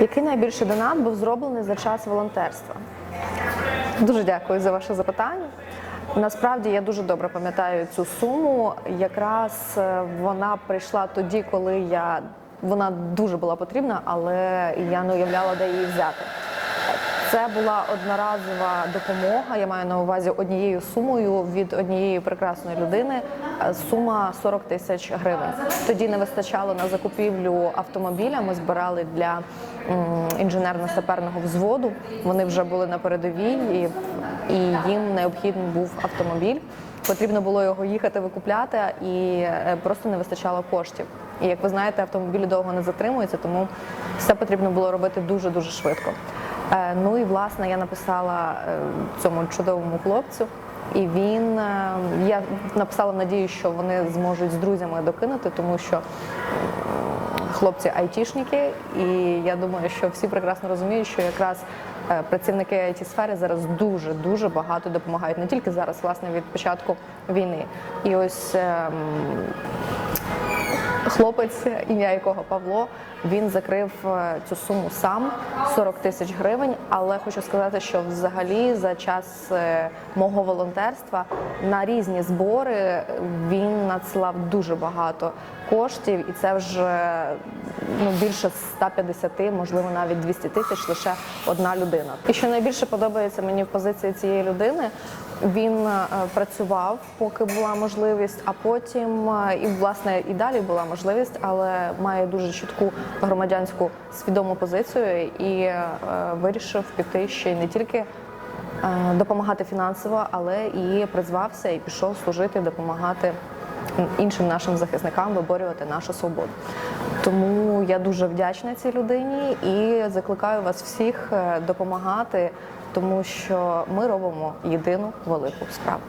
Який найбільший донат був зроблений за час волонтерства? Дуже дякую за ваше запитання. Насправді я дуже добре пам'ятаю цю суму. Якраз е, вона прийшла тоді, коли я вона дуже була потрібна, але я не уявляла, де її взяти. Це була одноразова допомога. Я маю на увазі однією сумою від однієї прекрасної людини. е, Сума 40 тисяч гривень. Тоді не вистачало на закупівлю автомобіля. Ми збирали для інженерно-саперного взводу. Вони вже були на передовій, і, і їм необхідний був автомобіль. Потрібно було його їхати викупляти, і е, просто не вистачало коштів. І як ви знаєте, автомобілі довго не затримуються, тому все потрібно було робити дуже дуже швидко. Е, Ну і власне я написала е, цьому чудовому хлопцю, і він е, я написала надію, що вони зможуть з друзями докинути, тому що хлопці айтішники, і я думаю, що всі прекрасно розуміють, що якраз працівники it сфери зараз дуже дуже багато допомагають не тільки зараз, власне, від початку війни. І ось ем, хлопець, ім'я якого Павло, він закрив е, цю суму сам 40 тисяч гривень. Але хочу сказати, що взагалі за час е, мого волонтерства на різні збори він надсилав дуже багато коштів, і це вже ну більше 150, можливо, навіть 200 тисяч лише одна людина. І що найбільше подобається мені в позиції цієї людини, він е, працював, поки була можливість, а потім е, і власне і далі була можливість, але має дуже чітку громадянську свідому позицію і е, вирішив піти ще не тільки. Допомагати фінансово, але і призвався і пішов служити, допомагати іншим нашим захисникам виборювати нашу свободу. Тому я дуже вдячна цій людині і закликаю вас всіх е, допомагати, тому що ми робимо єдину велику справу.